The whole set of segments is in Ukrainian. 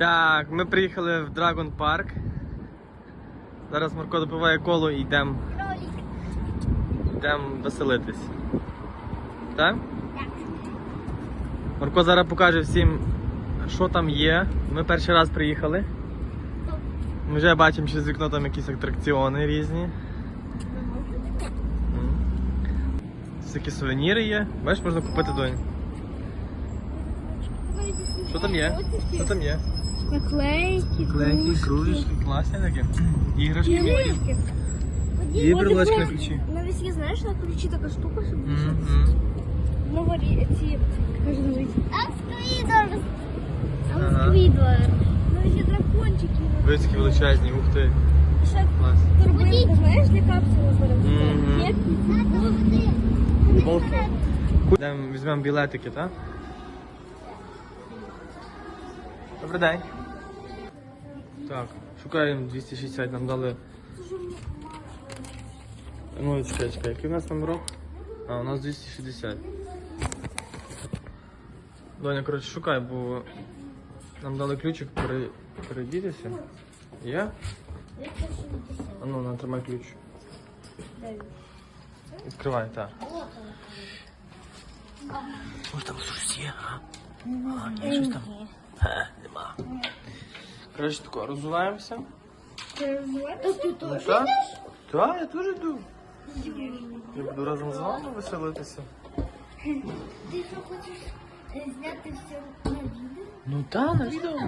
Так, ми приїхали в Драгон Парк. Зараз Марко допиває коло і йдемо йдем веселитись. Так? Марко зараз покаже всім, що там є. Ми перший раз приїхали. Ми вже бачимо через вікно там якісь атракціони різні. Всякі сувеніри є. Бачиш, можна купити донь. Що там є? Що там є? Наклейки, Клейки, кружечки, класні такі. Іграшки є. Іграшки. Є брелочки на ключі. Навіть є, знаєш, на ключі така штука, щоб Мгм. новорі ці кажу навіть. Асквідор. Асквідор. Навіть є дракончики. Вицькі величезні, ух ти. Ще Клас. турбинка, знаєш, для капсули Мгм. Є? Йдемо, візьмемо білетики, так? Добрий день. Так, шукаємо 260, нам дали. Ну, чекай, чекай, який у нас номерок? А, у нас 260. Доня, коротше, шукай, бо нам дали ключик пере... передітися. Є? А ну, на, тримай ключ. Відкривай, так. Може там щось є, а? А, є щось там? Ге, нема. Коротше, тако, розуваємося. Ну так? Так, я теж йду. Я буду разом з вами веселитися. Ти що хочеш е, зняти все на відео? Ну так, на відео.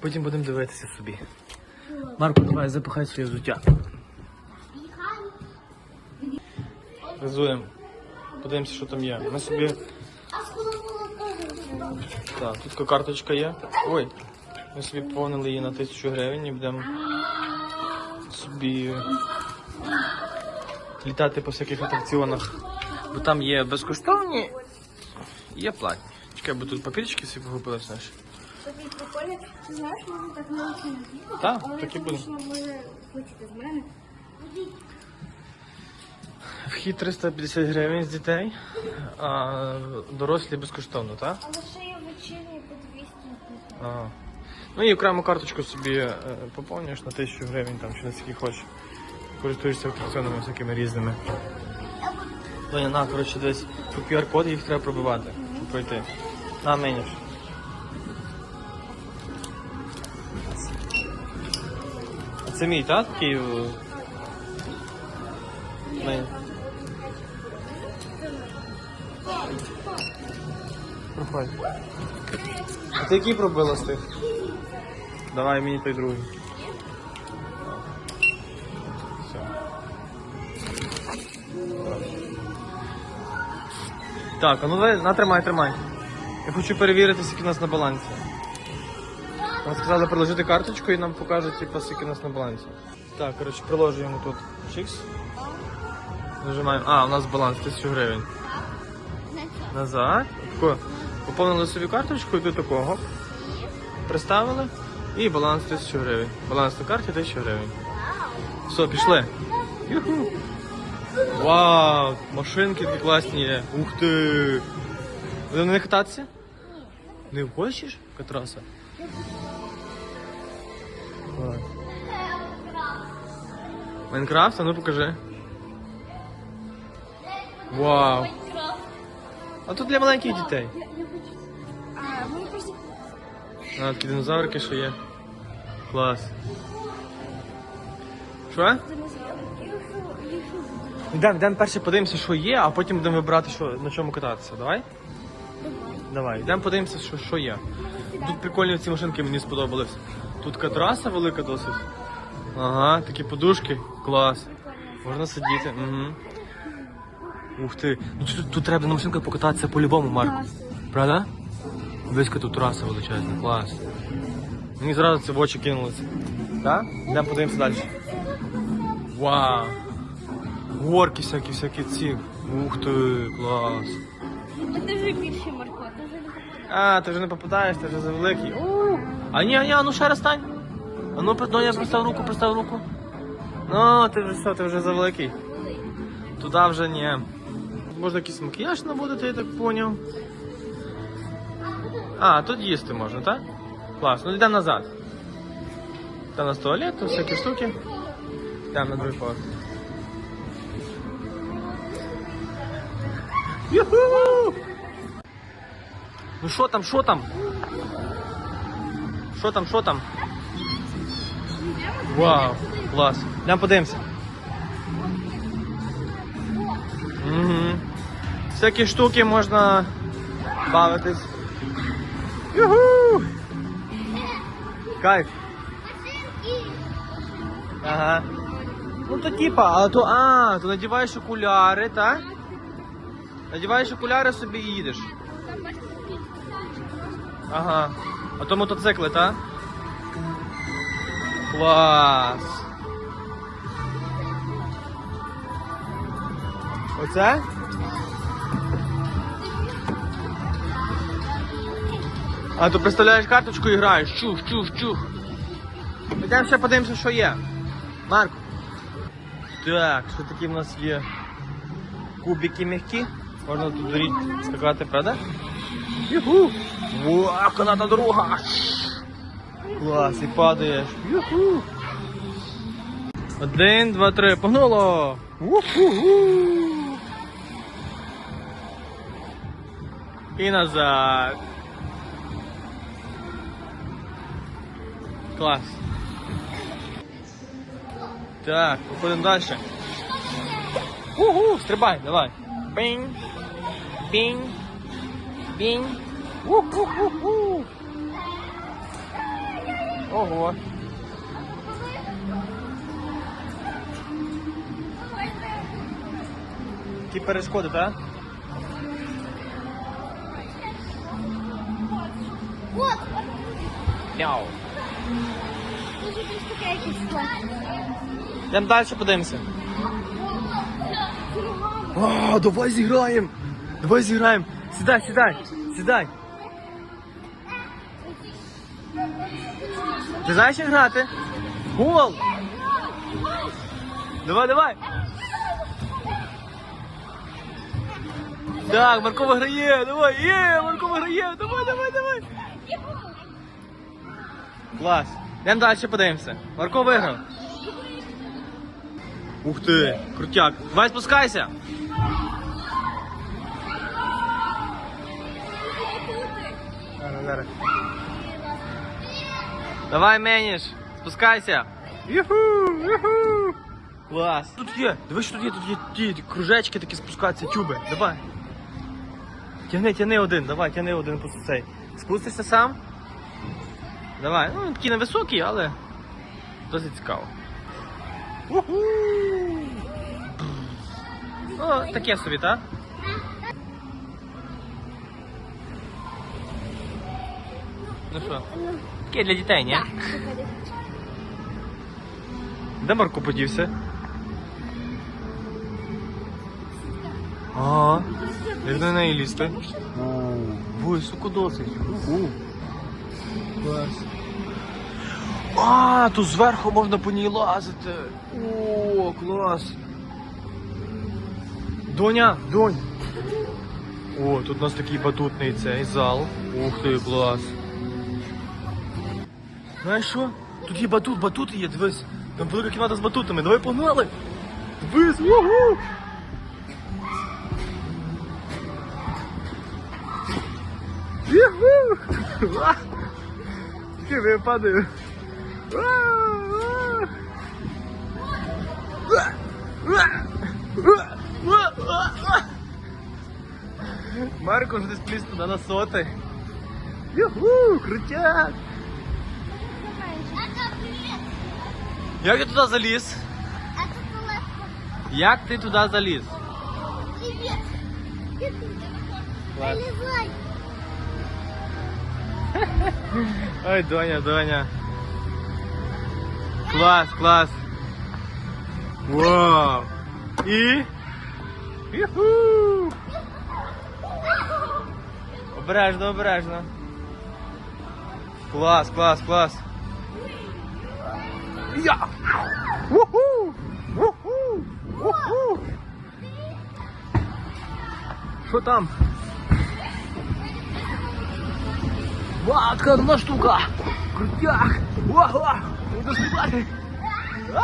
Потім будемо дивитися собі. Марко, давай, запихай своє взуття. Газуємо. Подивимося, що там є. Ми собі. Так, тут карточка є. Ой. Ми собі поповнили її на тисячу гривень і будемо собі літати по всяких атракціонах. Бо там є безкоштовні і є платні. Чекай, бо тут папірчики всі погубили, знаєш. Тобі прикольно, ти знаєш, можна так не відео. Так, так і буде. може хочете з мене. Вхід 350 гривень з дітей, а дорослі безкоштовно, так? Але ще є вечірні по 200. Ага. Ну і окрему карточку собі е, поповнюєш на 1000 гривень, там чи на скільки хочеш. Користуєшся атракціонами всякими різними. Доня, на, коротше, десь по QR-код їх треба пробивати, щоб пройти. На мене. А це мій, так? Такий. е, Проходь. А ти який пробила з тих? Давай мені той другий. Все. Так, а ну давай, на, тримай, тримай. Я хочу перевірити, скільки у нас на балансі. Нам сказали приложити карточку і нам покажуть, типу, скільки у нас на балансі. Так, коротше, приложуємо тут чикс. Нажимаємо. А, у нас баланс 1000 гривень. Назад. Тако. Поповнили собі карточку і до такого. Приставили. І баланс 1000 гривень. Баланс на карті 1000 гривень. Все, пішли. Юху. Вау! Машинки такі класні є. Ух ти! Ви на кататися? Не хочеш? Клас. Майнкрафт, а ну покажи. Вау! А тут для маленьких дітей. А, такі динозаврики що є. Клас. Що? Йдемо, йдемо перше подивимося, що є, а потім будемо вибирати, що, на чому кататися. Давай? Давай, йдемо подивимося, що, що є. Тут прикольні ці машинки мені сподобались. Тут така траса велика досить. Ага, такі подушки. Клас. Можна сидіти. Угу. Ух ти. Ну тут, тут треба на машинках покататися по-любому, Марк. Правда? Виська тут траса величезна, клас. Мені зразу це в очі кинулося. Так? Йдемо подивимося далі. Вау! Горки всякі, всякі ці. Ух ти, клас. Ми дуже більше Марко, дуже не А, ти вже не попадаєш, ти вже за великий. У, А ні, а ні, а ну ще раз стань. А ну, ну я пристав руку, пристав руку. Ну, ти вже все, ти вже за великий. Туди вже ні. Можна якийсь макіяж наводити, я так поняв. А, тут їсти можна, так? Клас, ну йдемо назад. Там у нас туалет, тут всякі штуки. Йдемо на другий поверх. Юху! Ну що там, що там? Що там, що там? Вау, клас. Йдемо подивимося. Угу. Всякі штуки можна бавитись. Юху! Кайф. Ага. Ну то типа, а то а, то надіваєш окуляри, так? Надіваєш окуляри собі і їдеш. Ага. А то мотоцикли, так? Клас. Оце? А то представляєш карточку і граєш. Чух, чух, чух. Йдемо ще подивимося, що є. Марко. Так, що такі в нас є? Кубики м'які. Можна тут доріть скакати, правда? Юху! Во, каната дорога! Клас, і падаєш. Юху! Один, два, три, погнуло! Уху! І назад. Клас. Так, походимо далі. Угу, стрибай, давай. Бінь. Бінь. Бінь. Уху-ху-ху. Ого. Ті перешкоди, так? Мяу. Йдемо далі подивимося. А, давай зіграємо. Давай зіграємо. Сідай, сідай, сідай. Ти знаєш як грати? Гол! Давай, давай. Так, Марко виграє, давай, є, Марко виграє, давай, давай, давай. Клас. Йдемо далі подивимося. Марко виграв. Ух ти, крутяк. Давай спускайся. Давай, Меніш, спускайся. Юху, юху. Клас. Тут є, дивись, тут є, тут є ті кружечки такі спускаються, тюби. Давай. Тягни, тягни один, давай, тягни один по цей. Спустишся сам? Давай. Ну, він такий невисокий, але досить цікаво. Уху! О, таке собі, так? Ну що, таке для дітей, ні? Де Марко подівся? А, як на неї лізти? Високо досить. Клас. А, тут зверху можна по ній лазити. О, клас. Доня, донь. О, тут у нас такий батутний цей зал. Ух ти, клас. Знаєш що? Тут є батут, батути є, дивись. Там велика кімната з батутами. Давай погнали. Дивись, угу. Юху! Тільки я падаю. Марко вже десь пліз туди на соти. Юху, крутяк! Як ти туди заліз? Як ти туди заліз? Привет. Клас. Ой, Доня, Доня. Клас, клас. Вау. І. Юху. Обережно, обережно. Клас, клас, клас. Я. Уху. Уху. Уху. Що там? Ва, така одна штука. Крутяк! Ого! Буду стрибати! А!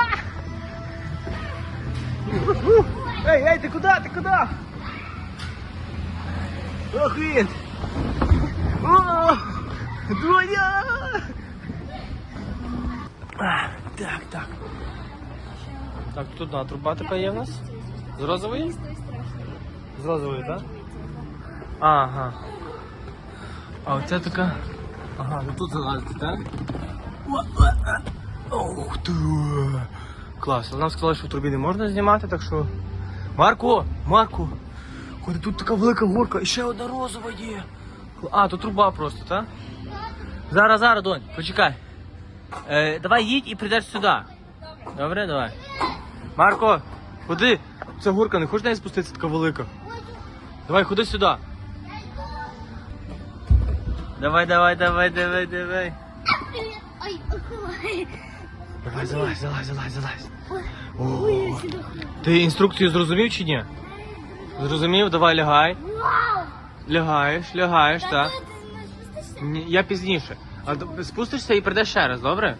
Уху! Ей, ей, ти куди? Ти куди? Ох він! О! Дуня! А, Так, так. Так, тут да, труба така є в нас? З розової? З розової, так? Ага. А оце така. Ага, ну тут залазити, так? Ух ти! Клас, нам сказали, що в трубі не можна знімати, так що. Марко! Марко! Ходи, тут така велика горка і ще одна розова є. А, тут труба просто, так? Зараз, зараз, донь, почекай. Е, давай їдь і прийдеш сюди. Добре, давай. Марко, ходи. Ця горка, не хочеш неї спуститися така велика? Давай, ходи сюди. Давай, давай, давай, давай, давай. Ой, ой, Давай, залазь, залазь, залазь, залазь. ой, О, ти інструкцію зрозумів чи ні? Зрозумів? Давай лягай. Вау! Лягаєш, лягаєш, так. Ні, я пізніше. А д- спустишся і прийдеш ще раз, добре?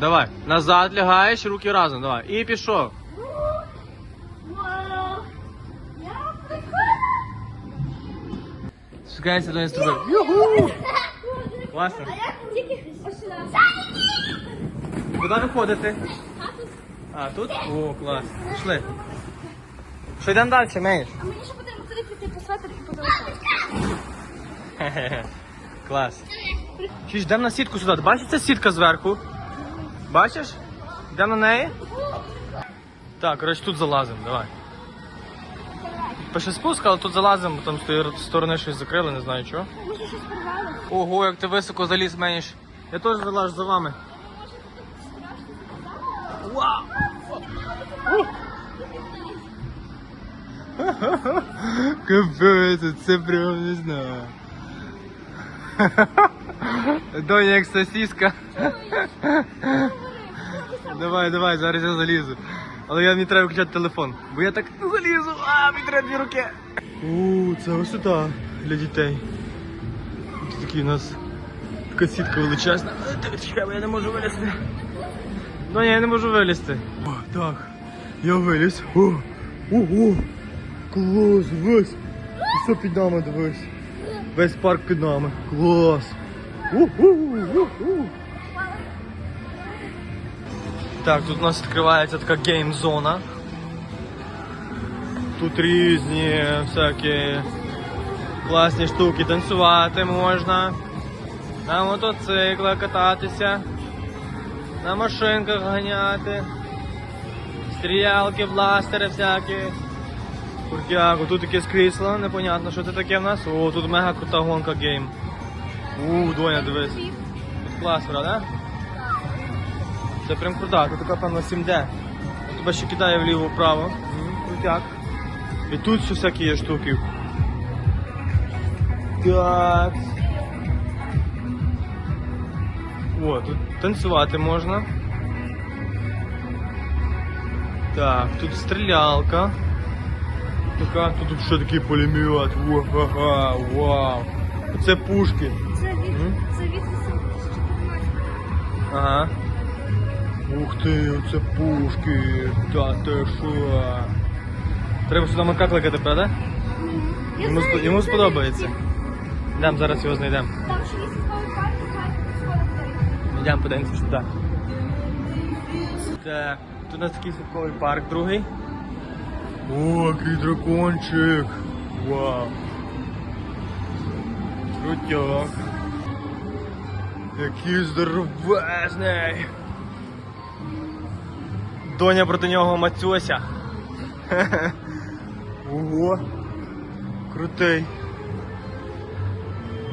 Давай. Назад лягаєш, руки разом, давай. І пішов. Шукається до інструменту. Юху! Класно. А як тільки? Куди виходити? А, тут? О, клас. Пішли. Що йдемо далі, Мейш? А мені ще потрібно туди піти по светр і по телефону. Хе-хе-хе. Клас. Чи ж йдемо на сітку сюди? Бачиш, ця сітка зверху? Бачиш? Йдемо на неї? Так, коротше, тут залазимо, давай. Пише спуск, але тут залазимо, бо там з сторони щось закрили, не знаю чого. Може щось порвало? Ого, як ти високо заліз менш. Я теж залажу за вами. Вау! Капець, це прям не знаю. Доня як сосиска. Давай, давай, зараз я залізу. Але я мені треба включати телефон. Бо я так залізу, а мені треба дві руки. У, це висота для дітей. Тут такий у нас така сітка величезна. Е, Чекай, я не можу вилізти. Ну ні, я не можу вилізти. О, так. Я виліз. О, ого! Клас, весь. Що під нами дивись? Весь парк під нами. Клас. Уху. Так, тут у нас відкривається така гейм-зона. Тут різні всякі класні штуки, танцювати можна, на мотоциклах кататися, на машинках ганяти, стрілялки, бластери всякі. Куртяк, тут якесь крісло, непонятно, що це таке в нас. О, тут мега крута гонка гейм. У, Доня, дивись. Тут клас, правда? Це прям крута, тут така певно 7D. Тебе ще кидає вліво-вправо. Крутяк. І тут ще всякі є штуки. Так. О, тут танцювати можна. Так, тут стрілялка. Така, тут ще такий пулемет. Ва-ха-ха, вау. Це пушки. Це від, це від 14. Ага. Ух ти, це пушки. Та ти що? Треба сюди Марка кликати, правда? Я Йому, знаю, спо- йому знаю, сподобається. як Йдемо, зараз його знайдемо. Там ще є світовий парк, так, Йдемо подивимося сюди. Так, тут у нас такий святковий парк другий. О, який дракончик! Вау! Крутяк! Який здоровезний! Доня проти нього мацьося. Ого! Крутий!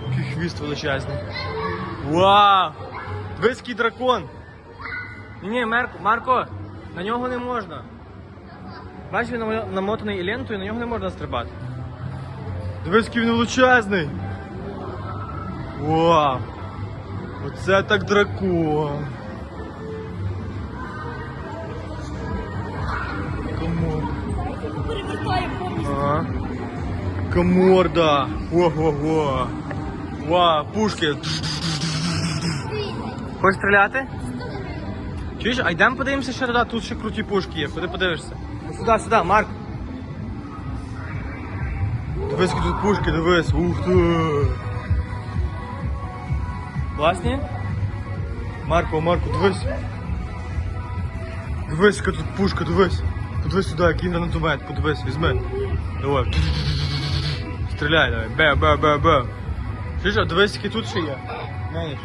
Який хвіст величезний. Вау! Виський дракон! Ні, Марко, Марко, на нього не можна. Бачиш, він намо- намотаний лентою, на нього не можна стрибати. Дивись, який він величезний. Вау! Оце так дракон. Коморда. Ого-го. Вау, пушки. Хочеш стріляти? Чуєш, а йдемо подивимося ще туди, тут ще круті пушки є. Куди подивишся? Сюди, сюди, Марк. Дивись, які тут пушки, дивись. Ух ти. Класні? Марко, Марко, дивись. Дивись, яка тут пушка, дивись. Подивись сюди, який гранатомет, подивись, візьми. Давай. Стріляй, давай. Бе, бе, бе, бе. Чуєш, а дивись, який тут ще є. Знаєш?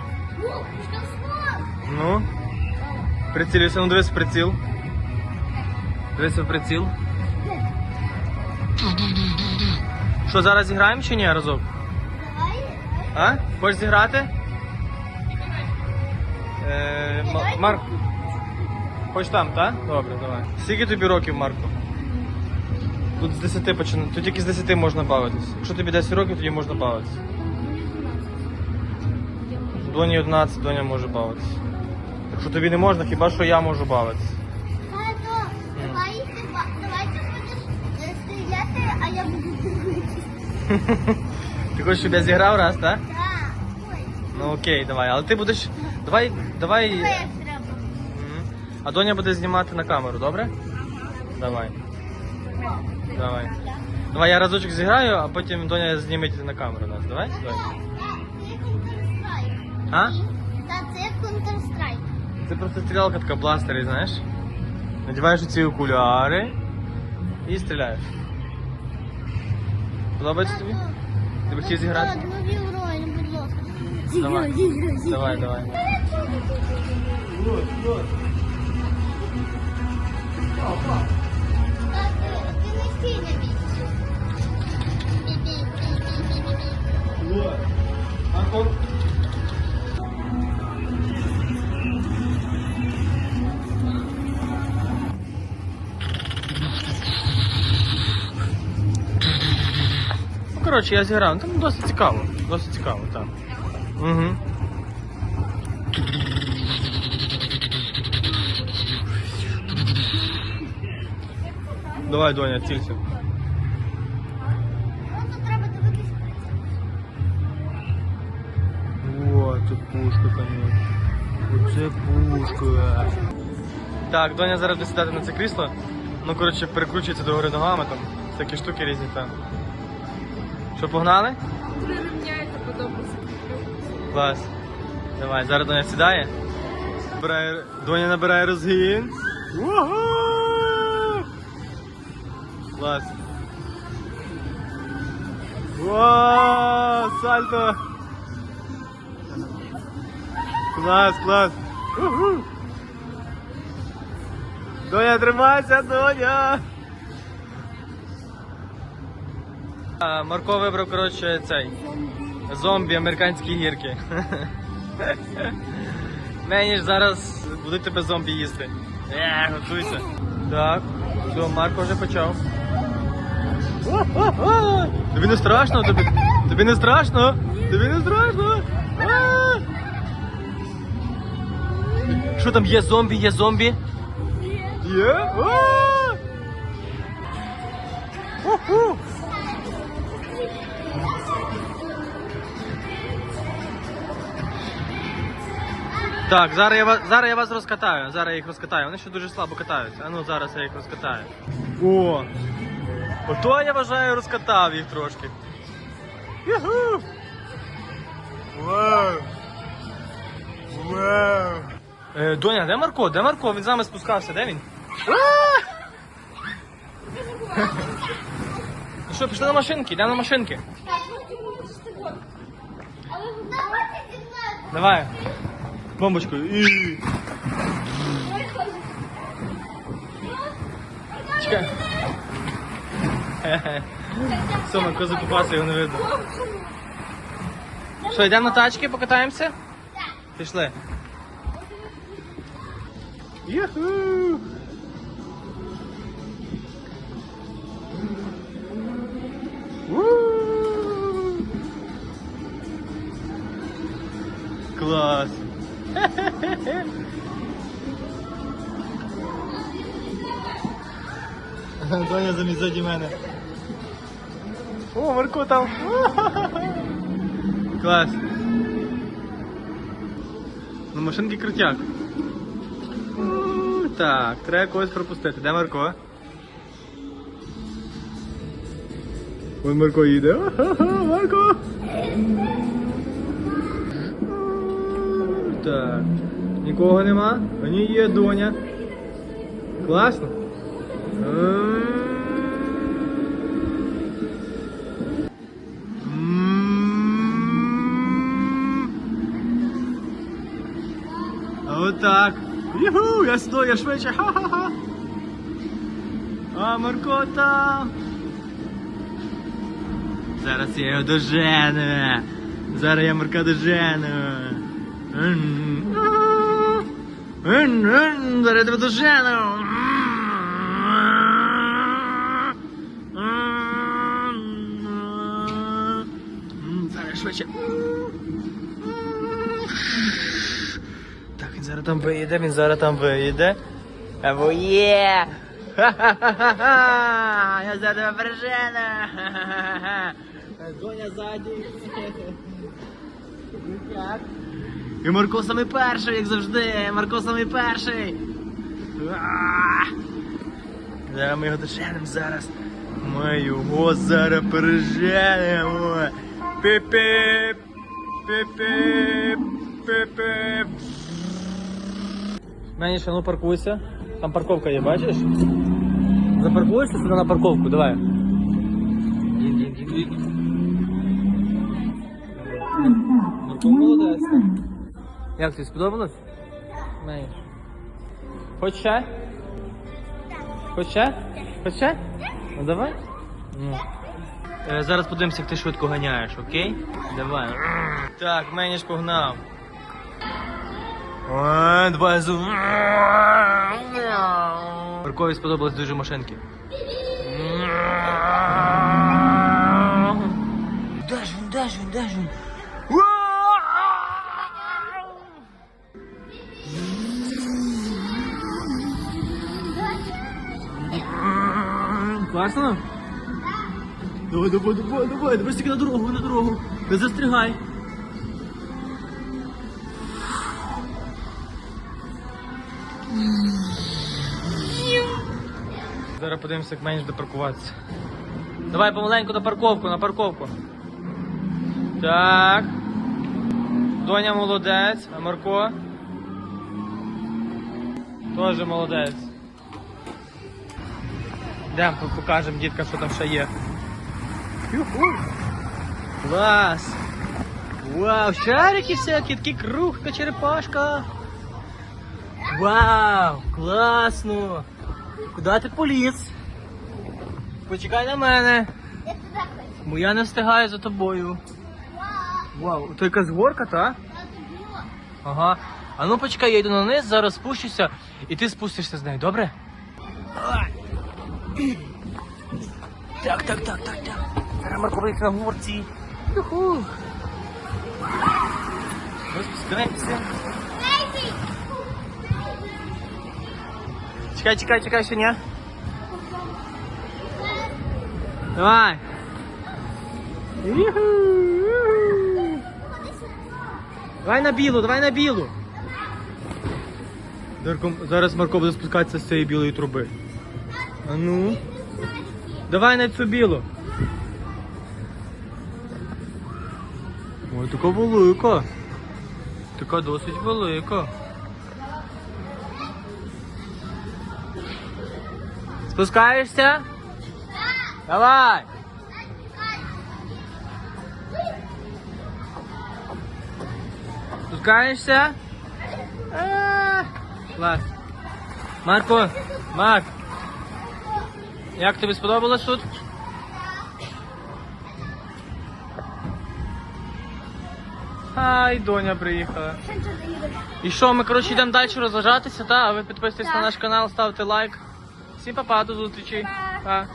Ну. Прицілюйся, ну дивись приціл. Дивися приціл. Що, зараз зіграємо чи ні разок? А? Хочеш зіграти? Е, Марк. Хоч там, так? Добре, давай. Скільки тобі років, Марко? Тут з 10 починає. Тут тільки з 10 можна бавитись. Якщо тобі 10 років, тоді можна бавитись. Доні 11, доня може бавитись. Якщо тобі не можна, хіба що я можу бавитись. Тато, давай, давай ти будеш е, стріляти, а я буду дивитися. Ти хочеш, щоб я зіграв раз, так? Так. Ой, Ну окей, давай. Але ти будеш. Давай, давай. це треба. Мгм. А Доня буде знімати на камеру, добре? Давай. Давай. Давай я разочок зіграю, а потім Доня зніметь на камеру нас. Давай? Давай. Це Counter-Strike. А? Та це Counter-Strike. Це просто стрілялка така бластери, знаєш? Надіваєш ці окуляри і стріляєш. Подобається тобі? Ти б хотів зіграти? Нові ролі, будь ласка. Давай. Давай, давай. Так, Коротше, я зіграв. Там досить цікаво. Досить цікаво, так. Угу. Давай, Доня, цілься. Просто треба. О, це пушка, конечно. Оце пушка. Так, Доня зараз буде сідати на це крісло. Ну, коротше, перекручується до гори ногами, там всякі штуки різні там. Що, погнали? Три ремня это Клас. Давай, зараз Доня сідає. Набирає, Доня набирає розгін. Угу! Клас. Вау, сальто! Клас, клас. Доня, тримайся, Доня! Марко вибрав, коротше, цей. Зомбі, американські гірки. Мені ж зараз будуть тебе зомбі їсти. Е, готуйся. Так, все, Марко вже почав. Тобі не страшно? Тобі, тобі не страшно? Тобі не страшно? Що там є зомбі, є зомбі? Є? Так, зараз я вас зараз я вас розкатаю. Зараз я їх розкатаю. Вони ще дуже слабо катаються. А ну зараз я їх розкатаю. О! Ото я вважаю розкатав їх трошки. Юху! Вау! Вау! Е, Доня, де Марко? Де Марко? Він з нами спускався, де він? Ну що, пішли на машинки, йдемо на машинки. Зі. Давай. Бомбочкою. І... Чекай. Все, Марко закупався, його не видно. Що, йдемо на тачки, покатаємося? Пішли. Юху! Клас! Доня замість заді мене. О, там. Клас. Ну, машинки крутяк. Так, треба когось пропустити. Де Марко? Вон Марко їде. Марко! Так. Нікого нема? А ні, є доня. Класно. А отак. Юху, я стою, я швидше. Ха-ха-ха. А Марко там. Зараз я його дожену. Зараз я Марка дожену. Зараз я тебе дожену. Зараз швидше. Зараз там виїде, він зараз там виїде. Або є! Ха-ха-ха-ха! Я за тебе прижену! Ха-ха-ха-ха! Ззаді. І Марко самий перший, як завжди. Марко самий перший. Зараз ми його доженемо зараз. Ми його зараз переженемо. Піп-піп. Піп-піп. Піп-піп. Меніше, ну паркуйся. Там парковка є, бачиш? Запаркуєшся сюди на парковку, давай. Марко молодець. Як тобі сподобалось? Меніш. Хоч ще? Хоч ще? Хоч ще? Ну давай. Ну. Е, зараз подивимося, як ти швидко ганяєш, окей? Давай. Так, Меніш погнав. Два зу. Маркові сподобались дуже машинки. Де ж він, де ж він, де ж він? Класно? Давай, давай, давай, давай, давай стільки на дорогу, на дорогу. Не застрягай. Зараз подивимося, як менш допаркуватися. Давай помаленьку на парковку, на парковку. Так. Доня молодець, а Марко. Теж молодець. Йдемо, покажемо діткам, що там ще є. Клас! Вау, шарики всякі, такий круг, черепашка. Вау, класно! Куди ти поліз? Почекай на мене, Я туди хочу. бо я не встигаю за тобою. Вау, то якась горка, та? Ага. А ну почекай, я йду на низ, зараз спущуся, і ти спустишся з нею, добре? Так, так, так, так, так. Зараз Марко на горці. Юху. Ми Чекай, чекай, чекай, ще ні. Давай. Давай на білу, давай на білу. Зараз Марко буде спускатися з цієї білої труби. А ну. Давай на цю білу. Ой, така велика. Така досить велика. Спускаєшся? Давай! Спускаєшся? Е, Клас. Марко, Марк, як тобі сподобалось тут? Ай, доня приїхала. І що, ми коротше йдемо далі розважатися, та? А ви підписуйтесь на наш канал, ставте лайк. Всім па-па, до зустрічі. Па.